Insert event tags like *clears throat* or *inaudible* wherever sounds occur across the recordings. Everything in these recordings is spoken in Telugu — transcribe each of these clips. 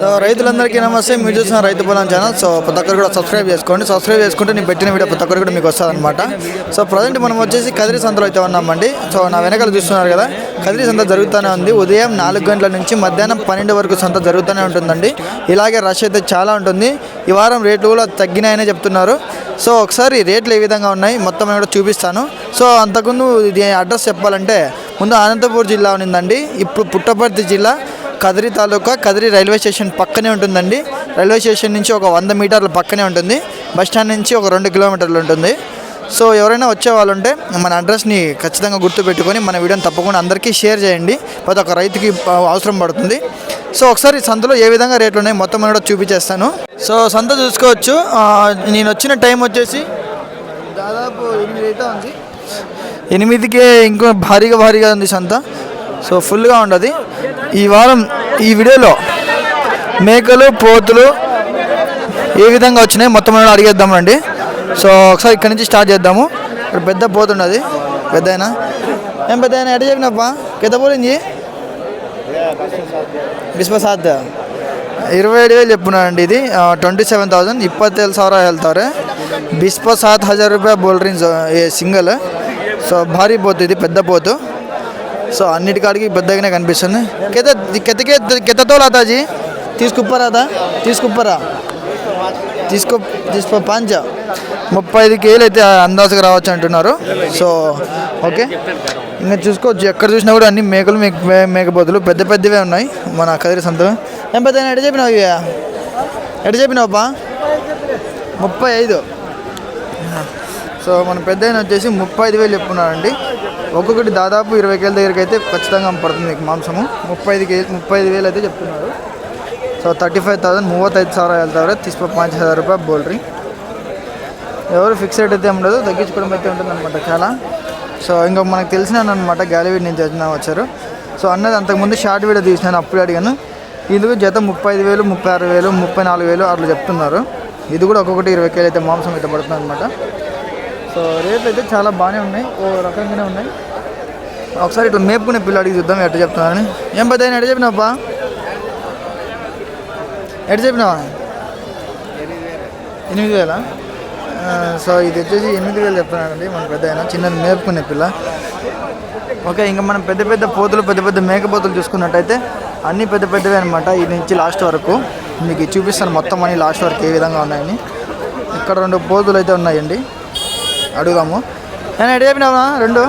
సో రైతులందరికీ నమస్తే. మీరు చూసిన రైతు పొలం ఛానల్. సో ప్రతి ఒక్కరు కూడా సబ్స్క్రైబ్ చేసుకోండి. సబ్స్క్రైబ్ చేసుకుంటే నేను పెట్టిన వీడియో ప్రతి ఒక్కరు కూడా మీకు వస్తుందన్నమాట. సో ప్రజెంట్ మనం వచ్చేసి కదిరి సంతలో అయితే ఉన్నామండి. సో నా వెనకాల చూస్తున్నారు కదా కదిరి సంత జరుగుతూనే ఉంది. ఉదయం నాలుగు గంటల నుంచి మధ్యాహ్నం పన్నెండు వరకు సంత జరుగుతూనే ఉంటుందండి. ఇలాగే రష్ అయితే చాలా ఉంటుంది. ఈ వారం రేట్లు కూడా తగ్గినాయనే చెప్తున్నారు. సో ఒకసారి రేట్లు ఏ విధంగా ఉన్నాయి మొత్తం నేను కూడా చూపిస్తాను. సో అంతకుముందు ఇది అడ్రస్ చెప్పాలంటే ముందు అనంతపూర్ జిల్లా ఉన్నదండి. ఇప్పుడు పుట్టపర్తి జిల్లా కదిరి తాలూకా కదిరి రైల్వే స్టేషన్ పక్కనే ఉంటుందండి. రైల్వే స్టేషన్ నుంచి ఒక వంద మీటర్ల పక్కనే ఉంటుంది. బస్ స్టాండ్ నుంచి ఒక రెండు కిలోమీటర్లు ఉంటుంది. సో ఎవరైనా వచ్చే వాళ్ళు ఉంటే మన అడ్రస్ని ఖచ్చితంగా గుర్తుపెట్టుకొని మన వీడియోని తప్పకుండా అందరికీ షేర్ చేయండి. ప్రతి ఒక్క రైతుకి అవసరం పడుతుంది. సో ఒకసారి సంతలో ఏ విధంగా రేట్లు ఉన్నాయి మొత్తం కూడా చూపించేస్తాను. సో సంత చూసుకోవచ్చు. నేను వచ్చిన టైం వచ్చేసి దాదాపు ఎనిమిది అయితే ఉంది. ఎనిమిదికే ఇంకో భారీగా భారీగా ఉంది సంత. సో ఫుల్గా ఉండదు. ఈ వారం ఈ వీడియోలో మేకలు పోతులు ఏ విధంగా వచ్చినాయి మొత్తం అడిగేద్దాం రండి. సో ఒకసారి ఇక్కడి నుంచి స్టార్ట్ చేద్దాము. ఇక్కడ పెద్ద పోతున్నది పెద్ద అయినా ఏం పెద్ద అయినా ఎడ చెప్పినప్పా పెద్ద పోలింది? విశ్వసాద్. ఇరవై ఏడు వేలు చెప్పున్నానండి ఇది. ట్వంటీ సెవెన్ థౌసండ్ ಇಪ್ಪತ್ತೇಳು ಸಾವಿರ ಹೇಳ್ತಾರೆ ಬಿಸ್ಪ సాత్ హజార్ రూపాయ ಬೋಲ್ರಿನ್ సింగల్. సో భారీ పోతు ఇది పెద్ద పోతు. సో అన్నిటికాడికి పెద్దగానే కనిపిస్తుంది. కెత కెతకే కెతతో లాతాజీ తీసుకుప్పరాదా తీసుకుప్పరా తీసుకో తీసుకో పాంచ. ముప్పై ఐదు కేలు అయితే అందాజుగా రావచ్చు అంటున్నారు. So okay. ఇంకా చూసుకోవచ్చు. ఎక్కడ చూసినా కూడా అన్ని మేకలు మేక మే- మేకపోతులు పెద్ద పెద్దవే ఉన్నాయి. మన కదిరి సంతలో ఏం పెద్ద ఎడ చెప్పినావు ఇక? ఎడ చెప్పినావబ్బా? ముప్పై ఐదు. సో మన పెద్ద అయిన వచ్చేసి ముప్పై ఐదు వేలు చెప్పున్నారండి ఒక్కొక్కటి దాదాపు ఇరవై కేల దగ్గరికి అయితే ఖచ్చితంగా పడుతుంది మీకు మాంసము. ముప్పై ఐదు కేజీ ముప్పై ఐదు వేలు అయితే చెప్తున్నారు. సో థర్టీ ఫైవ్ థౌసండ్ మూవత్తైదు సార్ వెళ్తారు తీసుకో పాంచ హజార్ రూపాయలు బౌల్డ్రీ ఎవరు ఫిక్స్డ్ అయితే ఉండదు తగ్గించుకోవడం అయితే ఉంటుంది అనమాట చాలా. సో ఇంకా మనకు తెలిసిన అనమాట గ్యాలవీడ్ నుంచి వచ్చిన వచ్చారు. సో అన్నది అంతకుముందు షార్ట్ వీడియో తీసినాను అప్పుడు అడిగాను. ఇది జత ముప్పై ఐదు వేలు ముప్పై ఆరు వేలు ముప్పై నాలుగు వేలు అట్లా చెప్తున్నారు. ఇది కూడా ఒక్కొక్కటి ఇరవై కేలు అయితే మాంసం అయితే పడుతుంది అనమాట సో రేట్లు అయితే చాలా బాగానే ఉన్నాయి. ఓ రకంగానే ఉన్నాయి. ఒకసారి ఇట్లా మేపుకునే పిల్లాడికి చూద్దాం ఎట్ట చెప్తున్నారని. ఏం పెద్ద ఎట్ట చెప్పినావా ఎట్ట చెప్పినావా? ఎనిమిది వేల? సో ఇది వచ్చేసి ఎనిమిది వేలు చెప్తున్నానండి మన పెద్ద ఆయన చిన్నది మేపుకునే పిల్ల. ఓకే ఇంకా మనం పెద్ద పెద్ద పోతులు పెద్ద పెద్ద మేకపోతులు చూసుకున్నట్టయితే అన్నీ పెద్ద పెద్దవే అనమాట ఈ నుంచి లాస్ట్ వరకు. మీకు చూపిస్తాను మొత్తం అన్ని లాస్ట్ వరకు ఏ విధంగా ఉన్నాయని. ఇక్కడ రెండు పోతులు అయితే ఉన్నాయండి. అడుగుదాము. నేను ఎటు చెప్పినావా రెండు?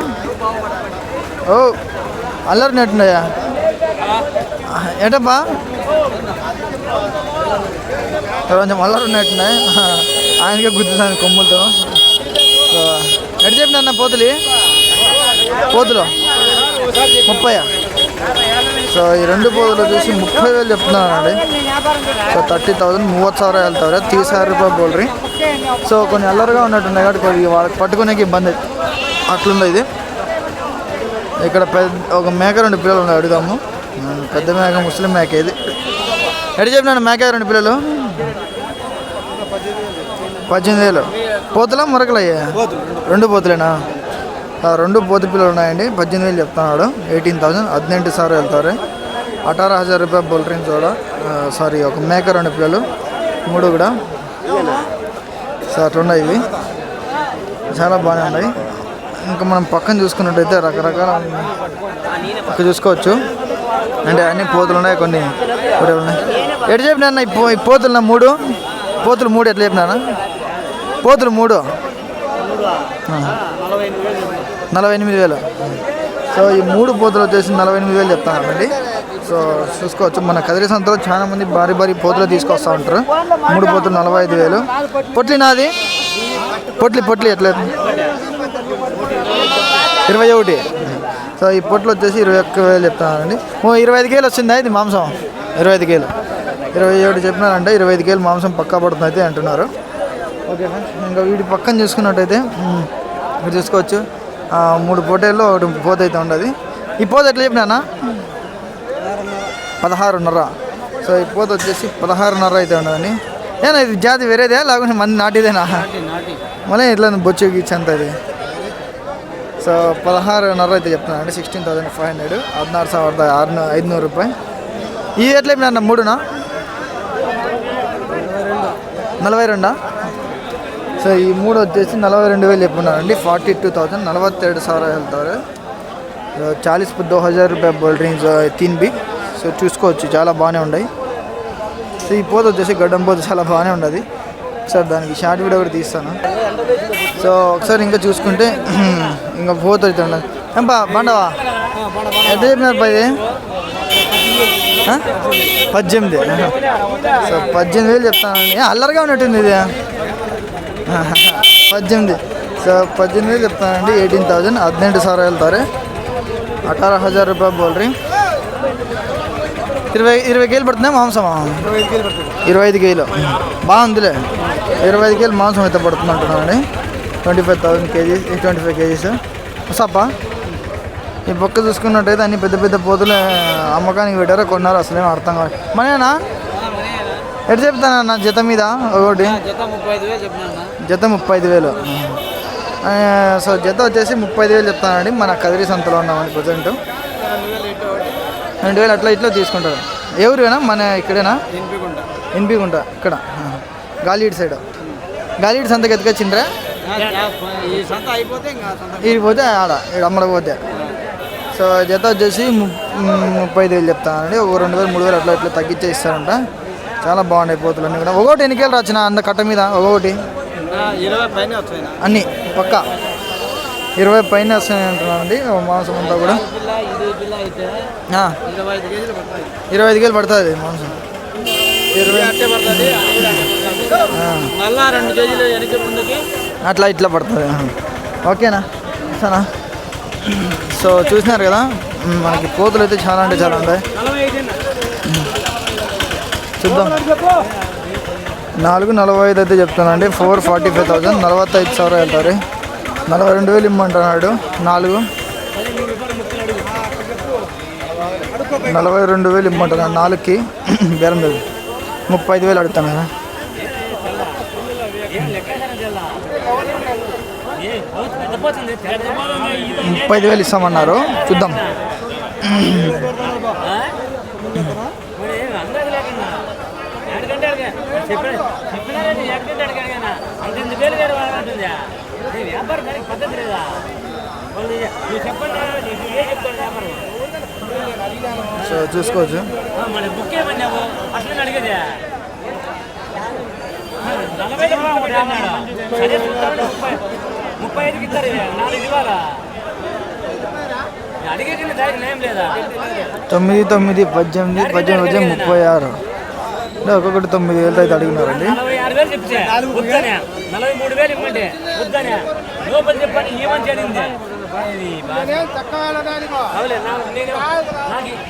ఓ అల్లరి నెట్టున్నాయా ఏంటప్పా కొంచెం అల్లరి ఉన్నట్టున్నాయి ఆయనకే గుర్తున్నాను కొమ్ములతో. సో ఎటు చెప్పిన అన్న పోతులు? ముప్పై సో ఈ రెండు ಬೋಲು వచ్చేసి ముప్పై వేలు చెప్తున్నానండి సో థర్టీ థౌజండ్ మూవత్ సార్ వెళ్తారు. తీస్ సార్ రూపాయలు బోల్రీ సో కొన్ని అల్లరిగా ఉన్నట్టున్నాయి కాబట్టి వాళ్ళకి పట్టుకునేకి ఇబ్బంది అట్లుంది ఇది. ఇక్కడ పెద్ద ఒక మేక రెండు పిల్లలు ఉన్నాయి అడుగుదాము. పెద్ద మేక ముస్లిం మేక ఇది. ఎడి చెప్పినాను మేక రెండు పిల్లలు? పద్దెనిమిది వేలు. పోతులా మురకలయ్యా? రెండు పోతులేనా? రెండు పోతి పిల్లలు ఉన్నాయండి. పద్దెనిమిది వేలు చెప్తున్నాడు. ఎయిటీన్ థౌసండ్ హదినెంటు సార్ వెళ్తారు. అఠారా హజార్ రూపాయలు బొల్ట్రీన్ చూడ సారీ ఒక మేక రెండు పిల్లలు. మూడు కూడా. సార్ ఉన్నాయి ఇవి. చాలా బాగానే ఉన్నాయి. ఇంకా మనం పక్కన చూసుకున్నట్టయితే రకరకాల ఇక్కడ చూసుకోవచ్చు. అంటే అన్ని పోతులు ఉన్నాయి. కొన్ని ఉన్నాయి. ఎటు చెప్పినా ఈ పో ఈ పోతులు నా మూడు. పోతులు మూడు ఎట్లా చెప్పినా పోతులు మూడు. నలభై ఎనిమిది వేలు సో ఈ మూడు పోతులు వచ్చేసి నలభై ఎనిమిది వేలు చెప్తానండి సో చూసుకోవచ్చు. మన కదిరి సంతలో చాలా మంది భారీ భారీ పోతులు తీసుకొస్తూ ఉంటారు. మూడు పోతులు నలభై ఐదు వేలు. పొట్లి నాది. పొట్లి పొట్లి ఎట్లా ఇరవై ఒకటి. సో ఈ పొట్లు వచ్చేసి ఇరవై ఒక్క వేలు చెప్తున్నానండి ఓ ఇరవై ఐదు కేలు వచ్చిందా ఇది మాంసం? ఇరవై ఐదు కేలు. ఇరవై ఒకటి చెప్పినారంటే ఇరవై ఐదు కేలు మాంసం పక్కా పడుతుంది అయితే అంటున్నారు. ఓకే ఫ్రెండ్స్ ఇంకా వీటి పక్కన చూసుకున్నట్టయితే మ్, ఇక్కడ చూసుకోవచ్చు ఆ, మూడు పోటీల్లో ఒకటి పోత అయితే ఉండదు ఈ పోత ఎట్లా చెప్పినానా పదహారున్నర సో ఈ పోత వచ్చేసి పదహారున్నర అయితే ఉండదండి ఏనా ఇది జాతి వేరేదే లేకుంటే మంది నాటిదేనా మళ్ళీ ఇట్లా బొచ్చు ఇచ్చంత ఇది సో పదహారున్నర అయితే చెప్తున్నాను అంటే సిక్స్టీన్ థౌసండ్ ఫైవ్ హండ్రెడ్ ಹದಿನಾರು ಸಾವಿರದ ಆರುನೂರ ಐದುನೂರು ರೂಪಾಯಿ ಈ ಎಟ್ಲೆ ಅಣ್ಣ ಮೂಡುನಾ నలభై రెండా సో ఈ మూడు వచ్చేసి నలభై రెండు వేలు చెప్పున్నారండి ఫార్టీ టూ థౌజండ్ నలభత్తేడు సార్ వెళ్తారు. చాలీస్ దో హజార్ రూపాయ బోల్ డ్రింక్స్ తిన్ బి. సో చూసుకోవచ్చు చాలా బాగానే ఉన్నాయి. సో ఈ పోత వచ్చేసి గడ్డం పోత చాలా బాగానే ఉండదు సార్ దానికి షార్ట్ వీడియో కూడా తీస్తాను. సో ఒకసారి ఇంకా చూసుకుంటే *clears throat* ఇంకా పోత ఉండదు ఏంపా బండవా ఎంత చెప్పినారు పది? పద్దెనిమిది. సో పద్దెనిమిది వేలు చెప్తానండి. అల్లరిగా ఉన్నట్టుంది ఇది. పద్దెనిమిది సో పద్దెనిమిది వేలు చెప్తానండి ఎయిటీన్ థౌజండ్ ಹದಿನೆಂಟು ಸಾವಿರ ಹೇಳ್ತಾರೆ అఠారా హజార్ రూపాయలు బోల్రీ ఇరవై ఇరవై కేలు పడుతుందా మాంసమా ఇరవై ఐదు కేలు బాగుందిలే ఇరవై ఐదు కేలు మాంసం అయితే పడుతుంది అంటున్నానండి twenty five thousand kgs twenty five kgs వస్తాపా ఈ పక్క చూసుకున్నట్టయితే అన్ని పెద్ద పెద్ద పోతులు అమ్మకానికి పెట్టారో కొన్నారో అసలేం అర్థం కాదు మనేనా ఎటు చెప్తానన్నా జత మీద ఒకటి జత ముప్పై ఐదు వేలు సో జత వచ్చేసి ముప్పై ఐదు వేలు చెప్తానండి. మన కదిరి సంతలో ఉన్నామండి ప్రజెంట్. రెండు వేలు అట్లా ఇట్లా తీసుకుంటారు. ఎవరునా మన ఇక్కడేనా? ఎన్పిగుంట ఇక్కడ. ఆ. గాలిడ్ సైడ్. గాలిడ్ సంతకి ఎత్తుకొచ్చిండ్రా? ఈ సంత అయిపోతే పోతే. ఆడ ఇక్కడ అమ్మలకు సో జత వచ్చేసి ము- ముప్పై ఐదు వేలు చెప్తానండి. ఒక రెండు వేలు మూడు వేలు అట్లా ఇట్లా తగ్గించే ఇస్తారంట చాలా బాగున్నాయి పోతులు అన్నీ కూడా. ఒకటి ఎన్నికలు రాచిన అంత కట్ట మీద? ఒకటి. అన్నీ పక్క. ఇరవై పైన వస్తాయి అంటున్నానండి ఓ మాంసం అంతా కూడా. ఇరవై ఐదు కేజీలు పడుతుంది మాంసం. అట్లా ఇట్లా పడుతుంది. ఓకేనా? సనా సో చూసినారు కదా? మనకి కోతులు అయితే చాలా అంటే చాలా ఉంటాయి. చూద్దాం. నాలుగు నలభై ఐదు అయితే చెప్తానండి ఫోర్ ఫార్టీ ఫైవ్ థౌసండ్ నలభత్తైదు ಸಾವಿರ ಹೇಳ್ತಾರೆ నలభై రెండు వేలు ఇమ్మంటున్నాడు నాలుగు నలభై రెండు వేలు ఇమ్మంటున్నాడు నాలుగుకి బేరం లేదు ముప్పై ఐదు వేలు అడుగుతాను కదా ముప్పై ఐదు వేలు ఇస్తామన్నారు చూద్దాం వ్యాపారం దానికి పద్ధతి లేదా వాళ్ళు నువ్వు చెప్పండి నీకు ఏ చెప్తాడు వ్యాపారం సో చూసుకోవచ్చు ఆ, మన బుక్ ఏమన్నావు అట్లా అడిగేది నలభై రూపాయలు ఒకటి అన్నాడు సరే చూద్దామని ముప్పై ముప్పై ఐదుకి ఇస్తారు ఇవి. నాలుగు ఇవ్వాలా అడిగేది దానికి ఏం లేదా తొమ్మిది తొమ్మిది పద్దెనిమిది పద్దెనిమిది వచ్చి ముప్పై ఆరు అంటే ఒక్కొక్కటి తొమ్మిది వేలతో అయితే అడిగినారండి. వేలు మూడు వేలు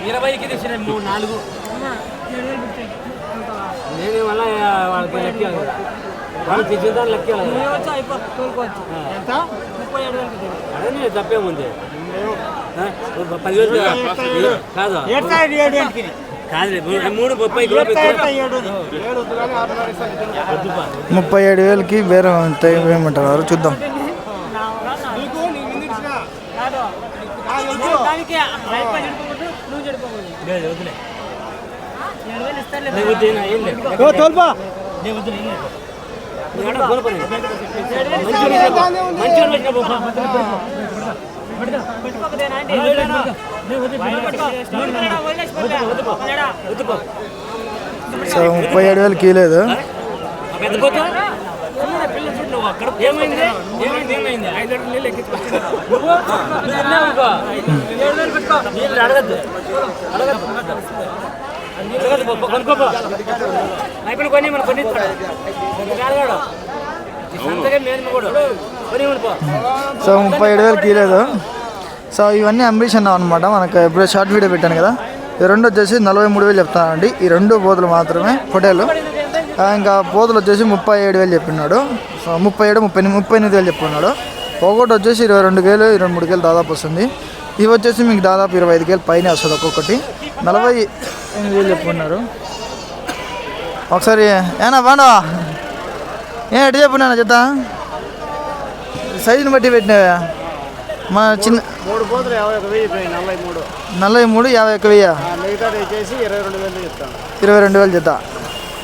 ఇరవైకి తెచ్చిన మూడు నాలుగు. నేను వాళ్ళకి వాళ్ళు తెచ్చిన. అదే నేను తప్పేముంది పదివేలు కాదు? ముప్పై ఏడు వేలకి బేరం అంతే వేయమంటున్నారు చూద్దాం. సో ముప్పై ఏడు వేలు పెట్టుకో కొనుక్కోపో అయిపోయిన మనం కొన్ని సంతగా మేము కూడా సో ముప్పై ఏడు వేలు తీయలేదు సో ఇవన్నీ అంబిషన్ అనమాట మనకు ఇప్పుడు షార్ట్ వీడియో పెట్టాను కదా. ఈ రెండు వచ్చేసి నలభై మూడు వేలు చెప్తానండి ఈ రెండు పోతులు మాత్రమే ఫోటోలు ఇంకా పోతులు వచ్చేసి ముప్పై ఏడు వేలు చెప్పినాడు సో ముప్పై ఏడు ముప్పై ముప్పై ఎనిమిది వేలు చెప్పున్నాడు ఒకటి వచ్చేసి ఇరవై రెండు వేలు ఇరవై మూడు వేలు దాదాపు వస్తుంది. ఇవి వచ్చేసి మీకు దాదాపు ఇరవై ఐదు వేలు పైన వస్తుంది ఒక్కొక్కటి. నలభై ఎనిమిది వేలు చెప్పున్నారు ఒకసారి ఏనా బాండవా ఏ ఎటు చెప్పున్నాను చెత్తా సైజుని బట్టి పెట్టినవా మా చిన్న మూడు పోతులు యాభై ఒక వెయ్యి నలభై మూడు. నలభై మూడు యాభై ఒక వెయ్యి? మిగతా వచ్చేసి ఇరవై రెండు వేలు చెప్తాను. ఇరవై రెండు వేలు చెప్తా.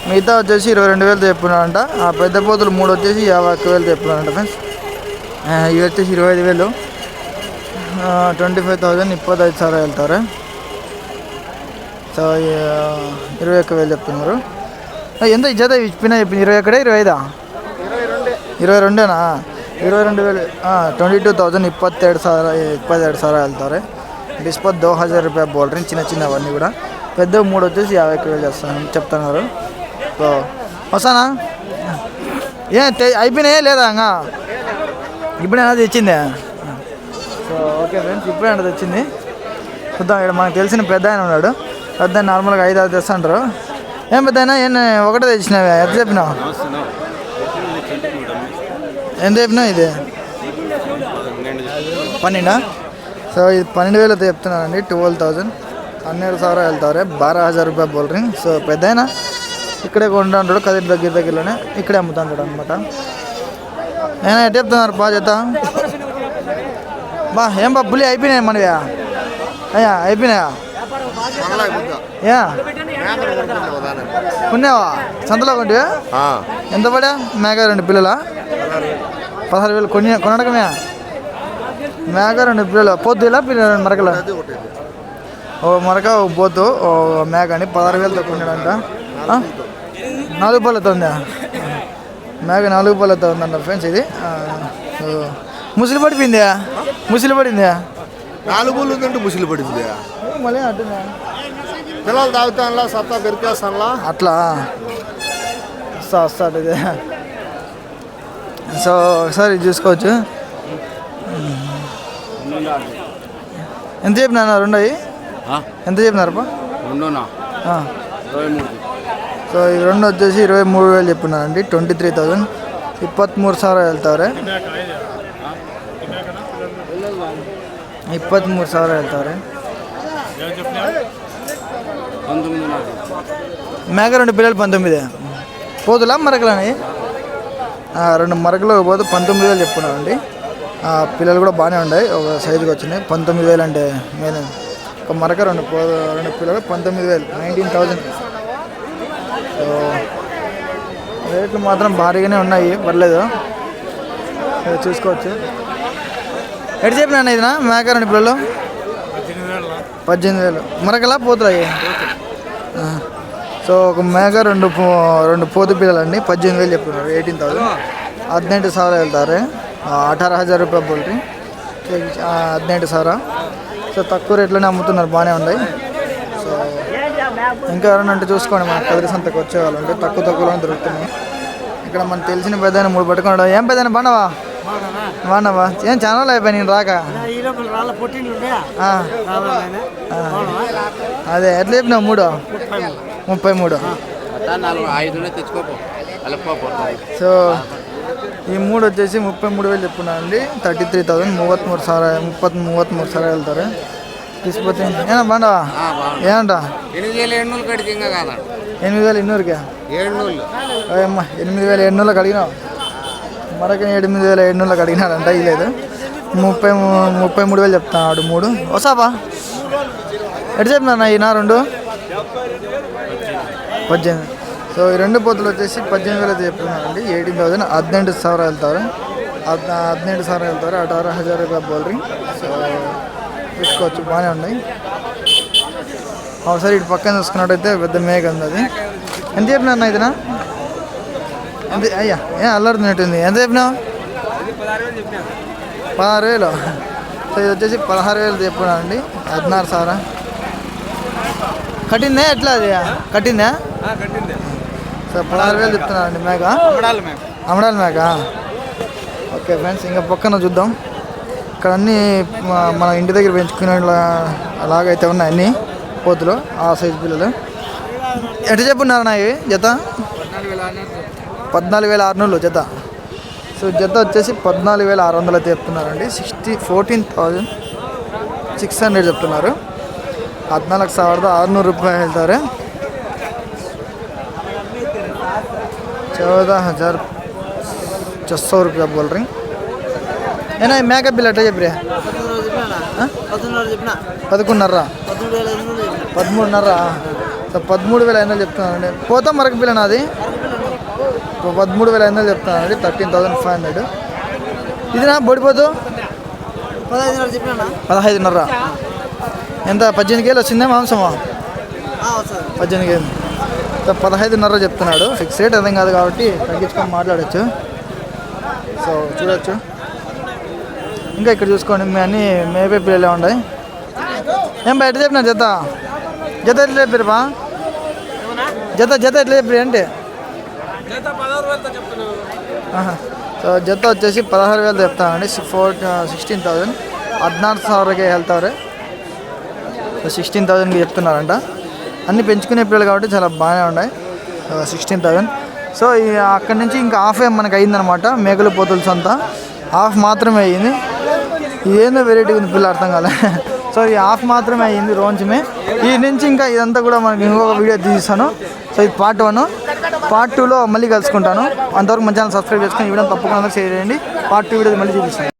మిగతా వచ్చేసి ఇరవై రెండు వేలు చెప్పినారంట ఆ పెద్ద పోతులు మూడు వచ్చేసి యాభై ఒక్క వేలు చెప్పున్నారంట ఫ్రెండ్స్ ఇవి వచ్చేసి ఇరవై ఐదు వేలు. ట్వంటీ ఫైవ్ థౌజండ్ ఇప్పత్తైదు సార్ వెళ్తారు. సో ఇరవై ఒక్క వేలు చెప్తున్నారు. ఎంత ఇచ్చేదా ఇప్పినా చెప్పింది ఇరవై ఒక్కడే ఇరవై ఐదా? ఇరవై రెండేనా? ಇರವೈ రెండు వేలు ಟ್ವೆಂಟಿ ಟೂ ತೌಸಂಡ್ ಇಪ್ಪತ್ತೆರಡು ಸಾವಿರ ಇಪ್ಪತ್ತೆರಡು ಸಾವಿರ వెళ్తారు డిస్పత్ దో హజార్ రూపాయలు బోల్డ్రింగ్ చిన్న చిన్నవన్నీ కూడా పెద్ద మూడు వచ్చేసి యాభై ఒక్క వేలు చేస్తాను చెప్తున్నారు సో వస్తానా ఏ తె- అయిపోయినాయే లేదా ఇంకా ఇప్పుడైనా తెచ్చిందే సో ఓకే ఫ్రెండ్స్ ఇప్పుడైనా తెచ్చింది చూద్దాం ఇక్కడ మనకు తెలిసిన పెద్ద ఆయన ఉన్నాడు పెద్ద ఆయన నార్మల్గా ఐదు ఆరు తెస్తుంటారు ఏం పెద్ద ఆయన ఏం ఒకటే తెచ్చినావే ఎంత చెప్పినావు ఎంత చెప్పినా ఇది? పన్నెండా? సో ఇది పన్నెండు వేలు చెప్తున్నానండి ట్వెల్వ్ థౌజండ్ పన్నెండు సార్ వెళ్తారే బారా హజార్ రూపాయ బోల్ రింగ్. సో పెద్దయినా ఇక్కడే కొంటాడు కది దగ్గర దగ్గరలోనే ఇక్కడే అమ్ముతాడు అనమాట నేను ఎట్ చెప్తున్నారు బా చేత బా ఏం బా బులి అయిపోయినాయి మనవి? అయ్యా అయిపోయినాయా? యా? ఉన్నావా? సంతలో కొంటే ఎంత పడా మేక రెండు పిల్లలా? పదహారు వేలు. కొన్ని కొనడమే. మేక రెండు పిల్లలు. పొద్దులా పిల్లలు మరకల? ఓ మరక పోతు ఓ మేక అని పదహారు వేలతో కొన్నాడంట? నాలుగు పళ్ళతో ఉందా? మేక నాలుగు పళ్ళతో ఉందంట ఫ్రెండ్స్ ఇది. ముసిలి పడిపోయిందా? ముసిలి పడిందా? నాలుగు ఊళ్ళు ఉందంటే ముసిలి పడింది? మళ్ళీ అట్టున్నా పిల్లలు తాగుతానులా సత్తా పెరికేస్తానులా? అట్లా. వస్తా వస్తాడు ఇది సో ఒకసారి ఇది చూసుకోవచ్చు ఎంత చెప్పినా రెండు అవి ఎంత చెప్పినారప్ప రెండునా ఆ. ఇరవై మూడు సో ఈ రెండు వచ్చేసి ఇరవై మూడు వేలు చెప్పినారండి ట్వంటీ త్రీ థౌజండ్ ಇಪ್ಪತ್ತ್ಮೂರು ಸಾವಿರ ಹೇಳ್ತಾವ್ರೆ ಇಪ್ಪತ್ತ್ಮೂರು ಸಾವಿರ ಹೇಳ್ತಾವ್ರೆ పంతొమ్మిది నాకు మేక రెండు పిల్లలు పంతొమ్మిది పోతులా మరకలని ఆ, రెండు మరకలు పోతే పంతొమ్మిది వేలు చెప్పున్నారండి ఆ, పిల్లలు కూడా బాగానే ఉన్నాయి ఒక సైజుకి వచ్చినాయి. పంతొమ్మిది వేలు అంటే మెయిన్ ఒక మరక రెండు రెండు పిల్లలు పంతొమ్మిది వేలు నైన్టీన్ థౌజండ్ సో రేట్లు మాత్రం భారీగానే ఉన్నాయి పర్లేదు. చూసుకోవచ్చు. ఎటు చెప్పినా ఇదినా మేక రెండు పిల్లలు? పద్దెనిమిది వేలు మరకలా ఆ. సో ఒక మేక రెండు పో రెండు పోతు పిల్లలండి పద్దెనిమిది వేలు చెప్తున్నారు ఎయిటీన్ థౌసండ్ ಹದಿನೆಂಟು ಸಾವಿರ ಹೇಳ್ತಾರೆ ಅಠಾರ ಹಜಾರ್ ರೂಪಾಯಿ ಬೋಲ್ರಿ ಆ, ಹದಿನೆಂಟು ಸಾವಿರ సో తక్కువ రేట్లోనే అమ్ముతున్నారు బాగానే ఉన్నాయి సో ఇంకా ఎవరైనా అంటే చూసుకోండి మన కదిరి సంతకు వచ్చే వాళ్ళు ఉంటే తక్కువ తక్కువలో దొరుకుతున్నాయి ఇక్కడ మనకు తెలిసిన పెద్ద మూడు పట్టుకున్నాడు ఏం పెద్ద బాగున్నావా వాడినావా ఏం ఛానల్ అయిపోయి నేను రాక? అదే ఎట్లా చెప్పినావు మూడు? ముప్పై మూడు. సో ఈ మూడు వచ్చేసి ముప్పై మూడు వేలు చెప్పున్నాను అండి. థర్టీ త్రీ థౌసండ్ మూవత్ మూడు సార్ ముప్పత్ మూవత్ మూడు సార్ వెళ్తారు. తీసుకుపోతే ఏనా బాగుండవా ఏమంటా? ఎనిమిది వేల ఎన్నూరు కడిగి ఎనిమిది వేల ఎన్నూరుకే? ఏడు అమ్మా ఎనిమిది వేల ఎన్నూరులకు కడిగినావు? మరొక ఎనిమిది వేల ఏడు వందలకు అడిగినాడంట లేదు. ముప్పై ముప్పై మూడు వేలు చెప్తున్నాడు మూడు. వస్తావా? ఎటు చెప్పినా ఈయన రెండు? పద్దెనిమిది. సో ఈ రెండు పొద్దులు వచ్చేసి పద్దెనిమిది వేలు చెప్తున్నారండి. ఎయిటీన్ థౌసండ్ హద్నెంటు సవర వెళ్తారు హద్నెంటు సవర వెళ్తారు. అఠారు హజార్ రూపాయ బౌలరింగ్ సో తీసుకోవచ్చు బాగానే ఉన్నాయి. ఒకసారి ఇటు పక్కన చూసుకున్నట్టయితే పెద్ద మేఘ ఉంది అది. ఎంత చెప్పినారు ఇదినా? అయ్యా ఏ అల్లాడుతున్నట్టుంది ఎంత చెప్పినావు? పదహారు వేలు. సో ఇది వచ్చేసి పదహారు వేలు చెప్పినా అండి హద్నారు సారా? కట్టిందే ఎట్లా అది? కట్టిందా? సో పదహారు వేలు చెప్తున్నారండి మేక? అమడాలి మేక. ఓకే ఫ్రెండ్స్ ఇంకా పక్కన చూద్దాం. ఇక్కడ అన్నీ మన ఇంటి దగ్గర పెంచుకునే అలాగైతే ఉన్నాయి అన్నీ పోతులు ఆ సైజు పిల్లలు. ఎటు చెప్పున్నారు నా ఇవి? జత? పద్నాలుగు వేల ఆరునూరు జత సో జత వచ్చేసి పద్నాలుగు వేల ఆరు వందలు అయితే చెప్తున్నారండి sixty fourteen thousand six hundred చెప్తున్నారు ಹದಿನಾಲ್ಕು ಸಾವಿರದ ಆರುನೂರು ರೂಪಾಯಿ ಹೇಳ್ತಾರೆ ಚೌದ ಹಜಾರ್ ಚಸ್ಸौ ರೂಪಾಯಿ ಬೋಲ್ ರೀ ಏನ మేక బిల్ ఎట్లా చెప్పి పద్దెనిమిది చెప్పినా పద్దెనిమిది చెప్పిన పదకొండున్నర పద్దెనిమిది వేల ఎనిమిది చెప్పిన పదమూడున్నర సో పదమూడు వేల ఐదు వందలు చెప్తున్నానండి పోతాం మరొక పిల్ల నాది సో పదమూడు వేల ఐదు వందలు చెప్తున్నానండి థర్టీన్ థౌసండ్ ఫైవ్ హండ్రెడ్. ఇది నా బొడిపోతు పదహైదున్నర ఎంత? పద్దెనిమిది కేలు వచ్చిందా మాంసమా? పద్దెనిమిది కేలు పదహైదున్నర చెప్తున్నాడు. ఫిక్స్ రేట్ అర్థం కాదు కాబట్టి తగ్గించుకొని మాట్లాడచ్చు. సో చూడొచ్చు. ఇంకా ఇక్కడ చూసుకోండి మీ అన్ని మేపే పిల్లలే ఉన్నాయి ఏం బయట చెప్పిన జత? జత ఎట్లా చెప్పారు బా? జత జత ఎట్లా చెప్పారు ఏంటి ఆహా. సో జత వచ్చేసి పదహారు వేలు చెప్తానండి ఫోర్ సిక్స్టీన్ థౌజండ్ ಹದಿನಾರು ಸಾವಿರಕ್ಕೆ ಹೇಳ್ತಾವ್ರೆ సో సిక్స్టీన్ థౌజండ్కి చెప్తున్నారంట అన్ని పెంచుకునే పిల్లలు కాబట్టి చాలా బాగానే ఉన్నాయి సిక్స్టీన్ థౌజండ్ సో ఈ అక్కడి నుంచి ఇంకా హాఫ్ మనకి అయిందనమాట మేకలు పోతుల్స్ అంతా హాఫ్ మాత్రమే అయ్యింది ఇదేందో వెరైటీ ఉంది పిల్ల అర్థం కాలే *laughs* సో ఈ హాఫ్ మాత్రమే అయ్యింది రోంచమే ఈ నుంచి ఇంకా ఇదంతా కూడా మనకి ఇంకొక వీడియో తీస్తాను సో ఇది పార్ట్ వన్ పార్ట్ టూలో మళ్ళీ కలుసుకుంటాను. అంతవరకు మంచి ఛానల్ సబ్స్క్రైబ్ చేసుకొని ఈ వీడియో తప్పకుండా షేర్ చేయండి. పార్ట్ టూ వీడియో మళ్ళీ చూపిస్తాను.